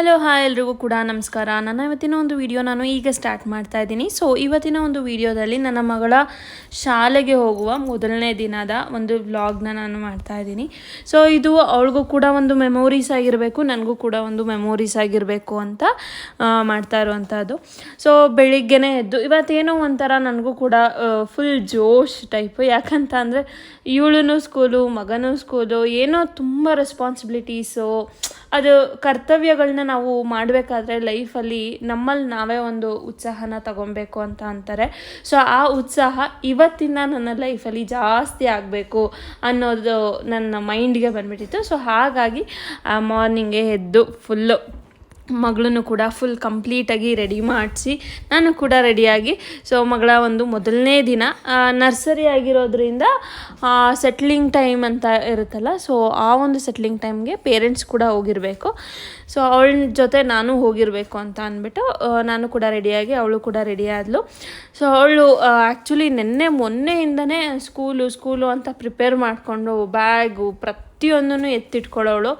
Hello, hi ಎಲ್ರಿಗೂ ಕೂಡ ನಮಸ್ಕಾರ. ನನ್ನ ಇವತ್ತಿನ ಒಂದು ವಿಡಿಯೋ ನಾನು ಈಗ ಸ್ಟಾರ್ಟ್ ಮಾಡ್ತಾ ಇದ್ದೀನಿ. ಸೊ ಇವತ್ತಿನ ಒಂದು ವಿಡಿಯೋದಲ್ಲಿ ನನ್ನ ಮಗಳ ಶಾಲೆಗೆ ಹೋಗುವ ಮೊದಲನೇ ದಿನದ ಒಂದು ವ್ಲಾಗ್ನ ನಾನು ಮಾಡ್ತಾ ಇದ್ದೀನಿ. ಸೊ ಇದು ಅವಳಿಗೂ ಕೂಡ ಒಂದು ಮೆಮೊರೀಸ್ ಆಗಿರಬೇಕು, ನನಗೂ ಕೂಡ ಒಂದು ಮೆಮೊರೀಸ್ ಆಗಿರಬೇಕು ಅಂತ ಮಾಡ್ತಾ ಇರುವಂಥದ್ದು ಸೊ ಬೆಳಿಗ್ಗೆನೇ ಎದ್ದು, ಇವತ್ತೇನೋ ಒಂಥರ ನನಗೂ ಕೂಡ ಫುಲ್ ಜೋಶ್ ಟೈಪ್ ಯಾಕಂತ ಅಂದರೆ ಇವಳು ಸ್ಕೂಲು ಮಗನೂ ಸ್ಕೂಲು ಏನೋ ತುಂಬ ರೆಸ್ಪಾನ್ಸಿಬಿಲಿಟೀಸು ಅದು ಕರ್ತವ್ಯಗಳನ್ನ ನಾವು ಮಾಡಬೇಕಾದ್ರೆ ಲೈಫಲ್ಲಿ ನಮ್ಮಲ್ಲಿ ನಾವೇ ಒಂದು ಉತ್ಸಾಹನ ತಗೊಬೇಕು ಅಂತ ಅಂತಾರೆ. ಸೊ ಆ ಉತ್ಸಾಹ ಇವತ್ತಿನ ನನ್ನ ಲೈಫಲ್ಲಿ ಜಾಸ್ತಿ ಆಗಬೇಕು ಅನ್ನೋದು ನನ್ನ ಮೈಂಡ್ಗೆ ಬಂದ್ಬಿಟ್ಟಿತ್ತು. ಸೊ ಹಾಗಾಗಿ ಆ ಮಾರ್ನಿಂಗೇ ಎದ್ದು ಫುಲ್ಲು ಮಗಳನ್ನು ಕೂಡ ಫುಲ್ ಕಂಪ್ಲೀಟಾಗಿ ರೆಡಿ ಮಾಡಿಸಿ ನಾನು ಕೂಡ ರೆಡಿಯಾಗಿ ಸೊ ಮಗಳ ಒಂದು ಮೊದಲನೇ ದಿನ ನರ್ಸರಿ ಆಗಿರೋದ್ರಿಂದ ಸೆಟ್ಲಿಂಗ್ ಟೈಮ್ ಅಂತ ಇರುತ್ತಲ್ಲ ಸೊ ಆ ಒಂದು ಸೆಟ್ಲಿಂಗ್ ಟೈಮ್ಗೆ ಪೇರೆಂಟ್ಸ್ ಕೂಡ ಹೋಗಿರಬೇಕು. ಸೊ ಅವಳ ಜೊತೆ ನಾನು ಹೋಗಿರಬೇಕು ಅಂತ ಅಂದ್ಬಿಟ್ಟು ನಾನು ಕೂಡ ರೆಡಿಯಾಗಿ ಅವಳು ಕೂಡ ರೆಡಿ ಆದಳು ಸೊ ಅವಳು ಆ್ಯಕ್ಚುಲಿ ನಿನ್ನೆ ಮೊನ್ನೆಯಿಂದನೇ ಸ್ಕೂಲು ಸ್ಕೂಲು ಅಂತ ಪ್ರಿಪೇರ್ ಮಾಡಿಕೊಂಡು ಬ್ಯಾಗು ಪ್ರತಿಯೊಂದನ್ನು ಎತ್ತಿಟ್ಕೊಳ್ಳೋಳು.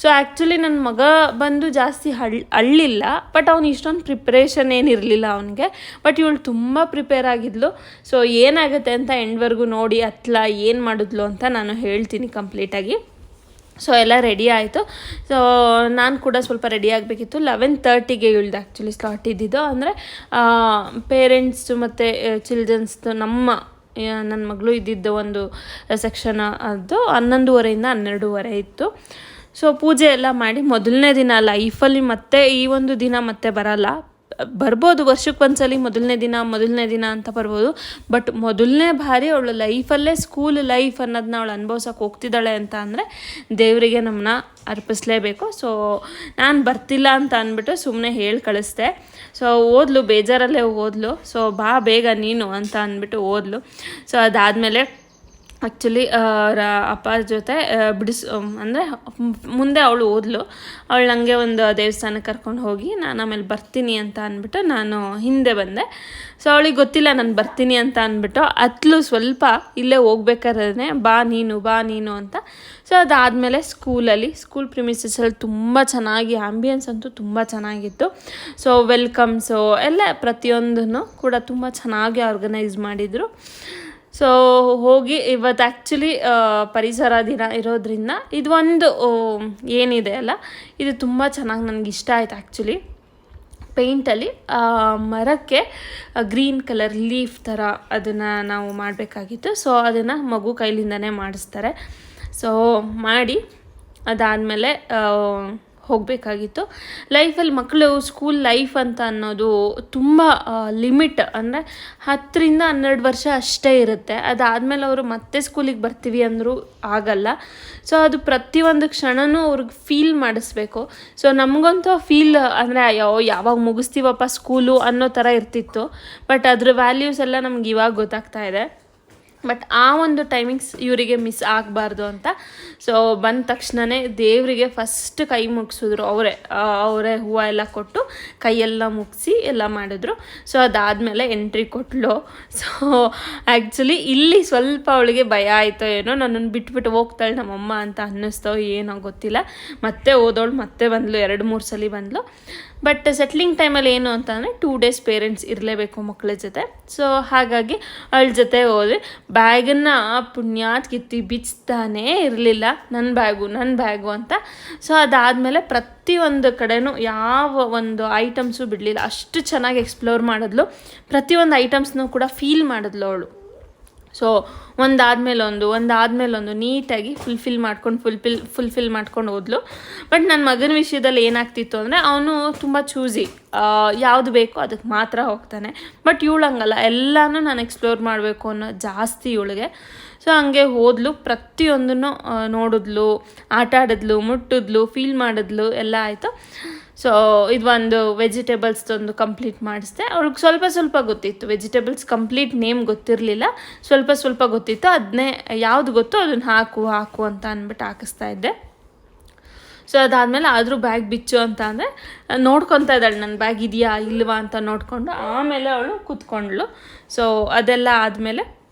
ಸೊ ಆ್ಯಕ್ಚುಲಿ ನನ್ನ ಮಗ ಬಂದು ಜಾಸ್ತಿ ಹಳ್, ಅಳ್ಳಿಲ್ಲ ಬಟ್ ಅವ್ನು ಇಷ್ಟೊಂದು ಪ್ರಿಪ್ರೇಷನ್ ಏನಿರಲಿಲ್ಲ ಅವನಿಗೆ. ಬಟ್ ಇವಳು ತುಂಬ ಪ್ರಿಪೇರ್ ಆಗಿದ್ಲು. ಸೊ ಏನಾಗುತ್ತೆ ಅಂತ ಎಂಡ್ವರೆಗೂ ನೋಡಿ, ಅತ್ಲ ಏನು ಮಾಡಿದ್ಲು ಅಂತ ನಾನು ಹೇಳ್ತೀನಿ ಕಂಪ್ಲೀಟಾಗಿ ಸೊ ಎಲ್ಲ ರೆಡಿ ಆಯಿತು. ಸೊ ನಾನು ಕೂಡ ಸ್ವಲ್ಪ ರೆಡಿ ಆಗಬೇಕಿತ್ತು. ಲೆವೆನ್ ತರ್ಟಿಗೆ ಇಳ್ದು ಆ್ಯಕ್ಚುಲಿ ಸ್ಲಾಟ್ ಇದ್ದಿದ್ದು. ಅಂದರೆ ಪೇರೆಂಟ್ಸು ಮತ್ತು ಚಿಲ್ಡ್ರನ್ಸ್ದು ನಮ್ಮ ನನ್ನ ಮಗಳು ಇದ್ದಿದ್ದ ಒಂದು ಸೆಕ್ಷನ್ ಅದು ಹನ್ನೊಂದುವರೆಯಿಂದ ಹನ್ನೆರಡೂವರೆ ಇತ್ತು. ಸೊ ಪೂಜೆ ಎಲ್ಲ ಮಾಡಿ ಮೊದಲನೇ ದಿನ ಲೈಫಲ್ಲಿ ಮತ್ತೆ ಈ ಒಂದು ದಿನ ಮತ್ತೆ ಬರಲ್ಲ. ಬರ್ಬೋದು ವರ್ಷಕ್ಕೆ ಒಂದ್ಸಲಿ, ಮೊದಲನೇ ದಿನ ಮೊದಲನೇ ದಿನ ಅಂತ ಬರ್ಬೋದು. ಬಟ್ ಮೊದಲನೇ ಬಾರಿ ಅವಳು ಲೈಫಲ್ಲೇ ಸ್ಕೂಲ್ ಲೈಫ್ ಅನ್ನೋದನ್ನ ಅವಳು ಅನುಭವ್ಸಕ್ಕೆ ಹೋಗ್ತಿದ್ದಾಳೆ ಅಂತ ಅಂದರೆ ದೇವರಿಗೆ ನಮ್ಮನ್ನ ಅರ್ಪಿಸ್ಲೇಬೇಕು. ಸೊ ನಾನು ಬರ್ತಿಲ್ಲ ಅಂತ ಅಂದ್ಬಿಟ್ಟು ಸುಮ್ಮನೆ ಹೇಳಿ ಕಳಿಸ್ದೆ. ಸೊ ಓದ್ಲು, ಬೇಜಾರಲ್ಲೇ ಓದ್ಲು. ಸೊ ಬಾ ಬೇಗ ನೀನು ಅಂತ ಅಂದ್ಬಿಟ್ಟು ಓದ್ಲು. ಸೊ ಅದಾದಮೇಲೆ ಆ್ಯಕ್ಚುಲಿ ಅವರ ಅಪ್ಪ ಜೊತೆ ಬಿಡಿಸು ಅಂದರೆ ಮುಂದೆ ಅವಳು ಓದ್ಲು. ಅವಳು ನನಗೆ ಒಂದು ದೇವಸ್ಥಾನಕ್ಕೆ ಕರ್ಕೊಂಡು ಹೋಗಿ, ನಾನು ಆಮೇಲೆ ಬರ್ತೀನಿ ಅಂತ ಅಂದ್ಬಿಟ್ಟು ನಾನು ಹಿಂದೆ ಬಂದೆ. ಸೊ ಅವಳಿಗೆ ಗೊತ್ತಿಲ್ಲ ನಾನು ಬರ್ತೀನಿ ಅಂತ ಅಂದ್ಬಿಟ್ಟು, ಅತ್ಲು ಸ್ವಲ್ಪ ಇಲ್ಲೇ ಹೋಗ್ಬೇಕಾದ್ರೆ, ಬಾ ನೀನು ಬಾ ನೀನು ಅಂತ. ಸೊ ಅದಾದಮೇಲೆ ಸ್ಕೂಲಲ್ಲಿ, ಸ್ಕೂಲ್ ಪ್ರಿಮಿಸಸಲ್ಲಿ ತುಂಬ ಚೆನ್ನಾಗಿ ಆಂಬಿಯನ್ಸ್ ಅಂತೂ ತುಂಬ ಚೆನ್ನಾಗಿತ್ತು. ಸೊ ವೆಲ್ಕಮ್ಸು ಎಲ್ಲ ಪ್ರತಿಯೊಂದನ್ನು ಕೂಡ ತುಂಬ ಚೆನ್ನಾಗಿ ಆರ್ಗನೈಸ್ ಮಾಡಿದರು. ಸೊ ಹೋಗಿ ಇವತ್ತು ಆ್ಯಕ್ಚುಲಿ ಪರಿಸರ ದಿನ ಇರೋದ್ರಿಂದ ಇದು ಒಂದು ಏನಿದೆ ಅಲ್ಲ, ಇದು ತುಂಬ ಚೆನ್ನಾಗಿ ನನಗೆ ಇಷ್ಟ ಆಯ್ತು ಆ್ಯಕ್ಚುಲಿ ಪೇಂಟಲ್ಲಿ ಮರಕ್ಕೆ ಗ್ರೀನ್ ಕಲರ್ ಲೀಫ್ ಥರ ಅದನ್ನು ನಾವು ಮಾಡಬೇಕಾಗಿತ್ತು. ಸೊ ಅದನ್ನು ಮಗು ಕೈಲಿಂದನೇ ಮಾಡಿಸ್ತಾರೆ. ಸೊ ಮಾಡಿ ಅದಾದಮೇಲೆ ಹೋಗಬೇಕಾಗಿತ್ತು. ಲೈಫಲ್ಲಿ ಮಕ್ಕಳು ಸ್ಕೂಲ್ ಲೈಫ್ ಅಂತ ಅನ್ನೋದು ತುಂಬ ಲಿಮಿಟ್ ಅಂದರೆ ಹತ್ತರಿಂದ ಹನ್ನೆರಡು ವರ್ಷ ಅಷ್ಟೇ ಇರುತ್ತೆ. ಅದಾದಮೇಲೆ ಅವರು ಮತ್ತೆ ಸ್ಕೂಲಿಗೆ ಬರ್ತೀವಿ ಅಂದರೂ ಆಗಲ್ಲ. ಸೊ ಅದು ಪ್ರತಿಯೊಂದು ಕ್ಷಣವೂ ಅವ್ರಿಗೆ ಫೀಲ್ ಮಾಡಿಸ್ಬೇಕು. ಸೊ ನಮಗಂತೂ ಫೀಲ್ ಅಂದರೆ ಅಯ್ಯೋ, ಯಾವಾಗ ಮುಗಿಸ್ತೀವಪ್ಪ ಸ್ಕೂಲು ಅನ್ನೋ ಥರ ಇರ್ತಿತ್ತು. ಬಟ್ ಅದ್ರ ವ್ಯಾಲ್ಯೂಸ್ ಎಲ್ಲ ನಮ್ಗೆ ಇವಾಗ ಗೊತ್ತಾಗ್ತಾ ಇದೆ. ಬಟ್ ಆ ಒಂದು ಟೈಮಿಂಗ್ಸ್ ಇವರಿಗೆ ಮಿಸ್ ಆಗಬಾರ್ದು ಅಂತ. ಸೊ ಬಂದ ತಕ್ಷಣವೇ ದೇವರಿಗೆ ಫಸ್ಟ್ ಕೈ ಮುಗಿಸಿದ್ರು ಅವರೇ. ಅವರೇ ಹೂವು ಎಲ್ಲ ಕೊಟ್ಟು ಕೈಯೆಲ್ಲ ಮುಗಿಸಿ ಎಲ್ಲ ಮಾಡಿದ್ರು. ಸೊ ಅದಾದಮೇಲೆ ಎಂಟ್ರಿ ಕೊಟ್ಲು. ಸೊ ಆ್ಯಕ್ಚುಲಿ ಇಲ್ಲಿ ಸ್ವಲ್ಪ ಅವಳಿಗೆ ಭಯ ಆಯಿತೋ ಏನೋ, ನನ್ನನ್ನು ಬಿಟ್ಬಿಟ್ಟು ಹೋಗ್ತಾಳೆ ನಮ್ಮಮ್ಮ ಅಂತ ಅನ್ನಿಸ್ತೋ ಏನೋ ಗೊತ್ತಿಲ್ಲ. ಮತ್ತೆ ಓದೋಳು ಮತ್ತೆ ಬಂದ್ಲು, ಎರಡು ಮೂರು ಸಲ ಬಂದ್ಲು. ಬಟ್ ಸೆಟ್ಲಿಂಗ್ ಟೈಮಲ್ಲಿ ಏನು ಅಂತಂದರೆ ಟೂ ಡೇಸ್ ಪೇರೆಂಟ್ಸ್ ಇರಲೇಬೇಕು ಮಕ್ಕಳ ಜೊತೆ. ಸೊ ಹಾಗಾಗಿ ಅವಳ ಜೊತೆ ಹೋದ್ವಿ ಬ್ಯಾಗನ್ನು ಪುಣ್ಯಾತ್ ಕಿತ್ತಿ ಬಿಚ್ತಾನೇ ಇರಲಿಲ್ಲ. ನನ್ನ ಬ್ಯಾಗು ನನ್ನ ಬ್ಯಾಗು ಅಂತ. ಸೊ ಅದಾದಮೇಲೆ ಪ್ರತಿಯೊಂದು ಕಡೆನೂ ಯಾವ ಒಂದು ಐಟಮ್ಸು ಬಿಡಲಿಲ್ಲ. ಅಷ್ಟು ಚೆನ್ನಾಗಿ ಎಕ್ಸ್ಪ್ಲೋರ್ ಮಾಡಿದ್ಲು. ಪ್ರತಿಯೊಂದು ಐಟಮ್ಸ್ನೂ ಕೂಡ ಫೀಲ್ ಮಾಡಿದ್ಲು ಅವಳು. ಸೊ ಒಂದಾದ್ಮೇಲೆ ಒಂದು ಒಂದಾದ್ಮೇಲೆ ಒಂದು ನೀಟಾಗಿ ಫುಲ್ಫಿಲ್ ಮಾಡ್ಕೊಂಡು ಫುಲ್ಫಿಲ್ ಫುಲ್ಫಿಲ್ ಮಾಡ್ಕೊಂಡು ಹೋದ್ಲು. ಬಟ್ ನನ್ನ ಮಗನ ವಿಷಯದಲ್ಲಿ ಏನಾಗ್ತಿತ್ತು ಅಂದರೆ ಅವನು ತುಂಬ ಚೂಸಿ ಯಾವುದು ಬೇಕೋ ಅದಕ್ಕೆ ಮಾತ್ರ ಹೋಗ್ತಾನೆ. ಬಟ್ ಇವಳು ಹಂಗಲ್ಲ. ಎಲ್ಲನೂ ನಾನು ಎಕ್ಸ್ಪ್ಲೋರ್ ಮಾಡಬೇಕು ಅನ್ನೋ ಜಾಸ್ತಿ ಇವಳಿಗೆ. ಸೊ ಹಂಗೆ ಹೋದ್ಲು. ಪ್ರತಿಯೊಂದನ್ನು ನೋಡಿದ್ಲು. ಆಟ ಆಡಿದ್ಲು ಮುಟ್ಟಿದ್ಲು ಫೀಲ್ ಮಾಡಿದ್ಲು. ಎಲ್ಲ ಆಯಿತು. ಸೊ ಇದು ಒಂದು ವೆಜಿಟೇಬಲ್ಸ್ದೊಂದು ಕಂಪ್ಲೀಟ್ ಮಾಡಿಸ್ದೆ. ಅವ್ಳಿಗೆ ಸ್ವಲ್ಪ ಸ್ವಲ್ಪ ಗೊತ್ತಿತ್ತು. ವೆಜಿಟೇಬಲ್ಸ್ ಕಂಪ್ಲೀಟ್ ನೇಮ್ ಗೊತ್ತಿರಲಿಲ್ಲ. ಸ್ವಲ್ಪ ಸ್ವಲ್ಪ ಗೊತ್ತಿತ್ತು. ಅದನ್ನೇ ಯಾವುದು ಗೊತ್ತೋ ಅದನ್ನು ಹಾಕು ಹಾಕು ಅಂತ ಅಂದ್ಬಿಟ್ಟು ಹಾಕಿಸ್ತಾ ಇದ್ದೆ. ಸೊ ಅದಾದಮೇಲೆ ಆದರೂ ಬ್ಯಾಗ್ ಬಿಚ್ಚು ಅಂತ ಅಂದರೆ, ನೋಡ್ಕೊತಾ ಇದ್ದಾಳೆ ನನ್ನ ಬ್ಯಾಗ್ ಇದೆಯಾ, ಇಲ್ವಾ ಅಂತ ನೋಡಿಕೊಂಡು ಆಮೇಲೆ ಅವಳು ಕೂತ್ಕೊಂಡ್ಳು. ಸೊ ಅದೆಲ್ಲ ಆದಮೇಲೆ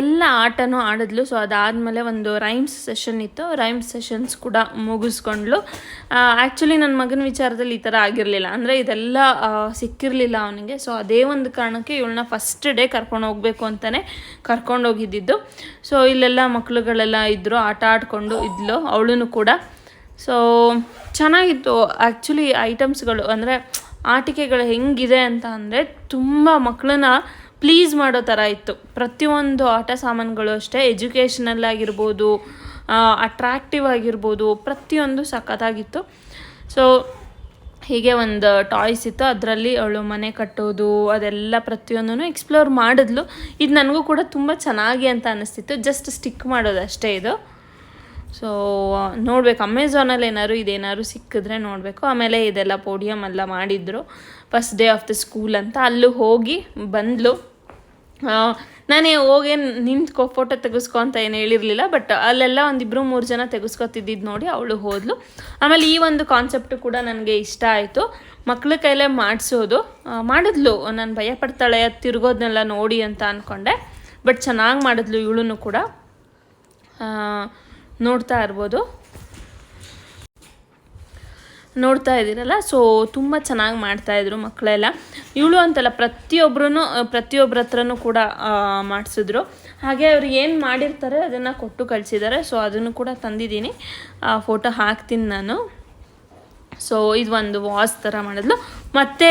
ಎಲ್ಲ ಆಟನೂ ಆಡಿದ್ಲು. ಸೊ ಅದಾದಮೇಲೆ ಒಂದು ರೈಮ್ಸ್ ಸೆಷನ್ ಇತ್ತು. ರೈಮ್ಸ್ ಸೆಷನ್ಸ್ ಕೂಡ ಮುಗಿಸ್ಕೊಂಡ್ಲು. ಆ್ಯಕ್ಚುಲಿ ನನ್ನ ಮಗನ ವಿಚಾರದಲ್ಲಿ ಈ ಥರ ಆಗಿರಲಿಲ್ಲ. ಅಂದರೆ ಇದೆಲ್ಲ ಸಿಕ್ಕಿರಲಿಲ್ಲ ಅವನಿಗೆ. ಸೊ ಅದೇ ಒಂದು ಕಾರಣಕ್ಕೆ ಇವಳನ್ನ ಫಸ್ಟ್ ಡೇ ಕರ್ಕೊಂಡು ಹೋಗಬೇಕು ಅಂತಲೇ ಕರ್ಕೊಂಡು ಹೋಗಿದ್ದಿದ್ದು. ಸೊ ಇಲ್ಲೆಲ್ಲ ಮಕ್ಕಳುಗಳೆಲ್ಲ ಇದ್ದರು ಆಟ ಆಡ್ಕೊಂಡು ಇದ್ಲು ಅವಳೂ ಕೂಡ. ಸೊ ಚೆನ್ನಾಗಿತ್ತು. ಆ್ಯಕ್ಚುಲಿ ಐಟಮ್ಸ್ಗಳು ಅಂದರೆ ಆಟಿಕೆಗಳು ಹೆಂಗಿದೆ ಅಂತ ಅಂದರೆ ತುಂಬ ಮಕ್ಕಳನ್ನ ಪ್ಲೀಸ್ ಮಾಡೋ ಥರ ಇತ್ತು. ಪ್ರತಿಯೊಂದು ಆಟ ಸಾಮಾನುಗಳು ಅಷ್ಟೇ ಎಜುಕೇಷನಲ್ ಆಗಿರ್ಬೋದು ಅಟ್ರಾಕ್ಟಿವ್ ಆಗಿರ್ಬೋದು, ಪ್ರತಿಯೊಂದು ಸಖತ್ತಾಗಿತ್ತು. ಸೊ ಹೀಗೆ ಒಂದು ಟಾಯ್ಸ್ ಇತ್ತು. ಅದರಲ್ಲಿ ಅವಳು ಮನೆ ಕಟ್ಟೋದು, ಅದೆಲ್ಲ ಪ್ರತಿಯೊಂದೂ ಎಕ್ಸ್ಪ್ಲೋರ್ ಮಾಡಿದ್ಲು. ಇದು ನನಗೂ ಕೂಡ ತುಂಬ ಚೆನ್ನಾಗಿ ಅಂತ ಅನ್ನಿಸ್ತಿತ್ತು ಜಸ್ಟ್ ಸ್ಟಿಕ್ ಮಾಡೋದು ಅಷ್ಟೇ ಇದು. ಸೊ ನೋಡ್ಬೇಕು. ಅಮೆಝಾನಲ್ಲಿ ಏನಾದ್ರು ಇದೇನಾದ್ರು ಸಿಕ್ಕಿದ್ರೆ ನೋಡಬೇಕು. ಆಮೇಲೆ ಇದೆಲ್ಲ ಪೋಡಿಯಮ್ ಎಲ್ಲ ಮಾಡಿದ್ರು. First day of the school ಅಂತ ಅಲ್ಲೂ ಹೋಗಿ ಬಂದಳು ನಾನೇ ಹೋಗಿ ನಿಂತ್ಕೊ ಫೋಟೋ ತೆಗೆಸ್ಕೊ ಅಂತ ಏನು ಹೇಳಿರಲಿಲ್ಲ ಬಟ್ ಅಲ್ಲೆಲ್ಲ ಒಂದಿಬ್ಬರು ಮೂರು ಜನ ತೆಗೆಸ್ಕೊತಿದ್ದಿದ್ದು ನೋಡಿ ಅವಳು ಹೋದ್ಲು. ಆಮೇಲೆ ಈ ಒಂದು ಕಾನ್ಸೆಪ್ಟು ಕೂಡ ನನಗೆ ಇಷ್ಟ ಆಯಿತು. ಮಕ್ಳ ಕೈಲೇ ಮಾಡಿಸೋದು. ಮಾಡಿದ್ಲು. ನಾನು ಭಯ ಪಡ್ತಾಳೆ ತಿರ್ಗೋದನ್ನೆಲ್ಲ ನೋಡಿ ಅಂತ ಅಂದ್ಕೊಂಡೆ ಬಟ್ ಚೆನ್ನಾಗಿ ಮಾಡಿದ್ಲು ಇವಳು ಕೂಡ. ನೋಡ್ತಾ ಇರ್ಬೋದು. ನೋಡ್ತಾ ಇದ್ದೀರಲ್ಲ ಸೊ ತುಂಬ ಚೆನ್ನಾಗಿ ಮಾಡ್ತಾಯಿದ್ರು ಮಕ್ಕಳೆಲ್ಲ. ಇವಳು ಅಂತಲ್ಲ ಪ್ರತಿಯೊಬ್ಬರೂ ಪ್ರತಿಯೊಬ್ಬರ ಹತ್ರನೂ ಕೂಡ ಮಾಡಿಸಿದ್ರು. ಹಾಗೆ ಅವ್ರು ಏನು ಮಾಡಿರ್ತಾರೆ ಅದನ್ನು ಕೊಟ್ಟು ಕಳಿಸಿದ್ದಾರೆ ಸೊ ಅದನ್ನು ಕೂಡ ತಂದಿದ್ದೀನಿ. ಫೋಟೋ ಹಾಕ್ತೀನಿ ನಾನು. ಸೊ ಇದು ಒಂದು ವಾಸ್ ಥರ ಮಾಡಿದ್ಲು. ಮತ್ತೆ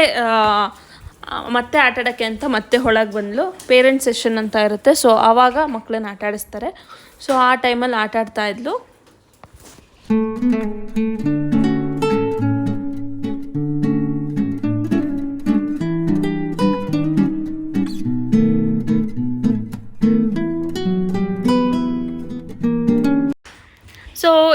ಮತ್ತೆ ಆಟ ಆಡೋಕ್ಕೆ ಅಂತ ಮತ್ತೆ ಒಳಗೆ ಬಂದ್ಲು. ಪೇರೆಂಟ್ ಸೆಷನ್ ಅಂತ ಇರುತ್ತೆ. ಸೊ ಆವಾಗ ಮಕ್ಕಳನ್ನ ಆಟ ಆಡಿಸ್ತಾರೆ ಸೊ ಆ ಟೈಮಲ್ಲಿ ಆಟ ಆಡ್ತಾ ಇದ್ಲು.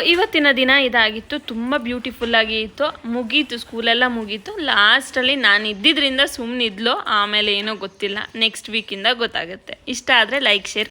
ಇವತ್ತಿನ ದಿನ ಇದಾಗಿತ್ತು, ತುಂಬ ಬ್ಯೂಟಿಫುಲ್ಲಾಗಿ ಇತ್ತು. ಮುಗೀತು ಸ್ಕೂಲೆಲ್ಲ ಮುಗೀತು. ಲಾಸ್ಟಲ್ಲಿ ನಾನು ಇದ್ದಿದ್ದರಿಂದ ಸುಮ್ಮನಿದ್ಲು ಆಮೇಲೆ ಏನೋ ಗೊತ್ತಿಲ್ಲ. ನೆಕ್ಸ್ಟ್ ವೀಕಿಂದ ಗೊತ್ತಾಗುತ್ತೆ. ಇಷ್ಟ ಆದರೆ ಲೈಕ್ ಶೇರ್